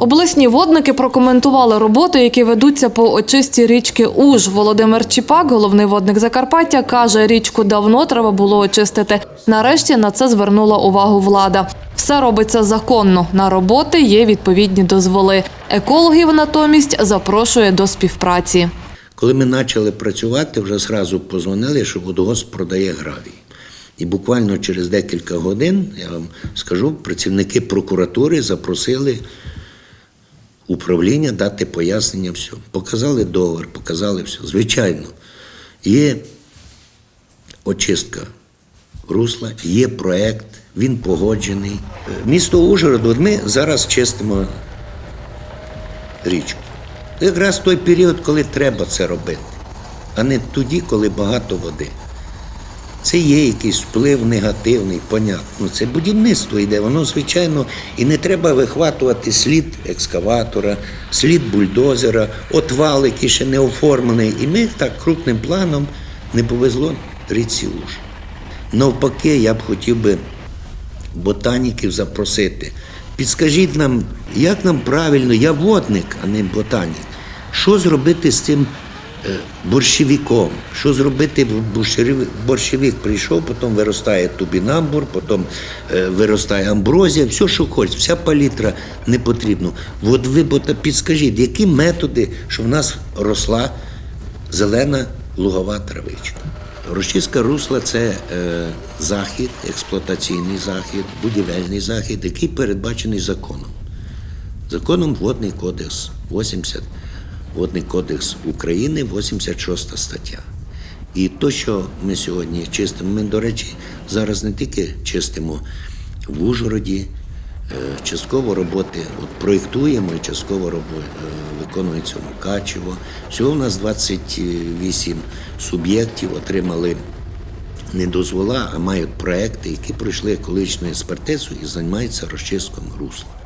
Обласні водники прокоментували роботи, які ведуться по очисті річки Уж. Володимир Чіпак, головний водник Закарпаття, каже, річку давно треба було очистити. Нарешті на це звернула увагу влада. Все робиться законно. На роботи є відповідні дозволи. Екологів натомість запрошує до співпраці. Коли ми почали працювати, вже зразу позвонили, що водогосп продає гравій. І буквально через декілька годин, я вам скажу, працівники прокуратури запросили управління дати пояснення все. Показали договір, показали все. Звичайно, є очистка русла, є проект, він погоджений. Місто Ужгород, от ми зараз чистимо річку. Якраз той період, коли треба це робити, а не тоді, коли багато води. Це є якийсь вплив негативний, понятно. Це будівництво йде, воно звичайно, і не треба вихватувати слід екскаватора, слід бульдозера, отвал, який ще не оформлений. І ми так крупним планом не повезло річці Уж. Навпаки, я б хотів би ботаніків запросити. Підскажіть нам, як нам правильно, я водник, а не ботанік. Що зробити з цим борщевиком? Що зробити, бо борщевик- борщевик прийшов, потім виростає тубінамбур, потім е, виростає амброзія, все, що хочеш, вся палітра не потрібно. От ви підскажіть, які методи, щоб в нас росла зелена лугова травичка. Розчистка русла це е, захід, експлуатаційний захід, будівельний захід, який передбачений законом. Законом Водний кодекс 80, Водний кодекс України, 86 стаття. І то, що ми сьогодні чистимо, ми, до речі, зараз не тільки чистимо в Ужгороді, е, частково роботи от проєктуємо і частково е, виконується Мукачево. Всього у нас 28 суб'єктів отримали не дозвола, а мають проекти, які пройшли екологічну експертизу і займаються розчистком русла.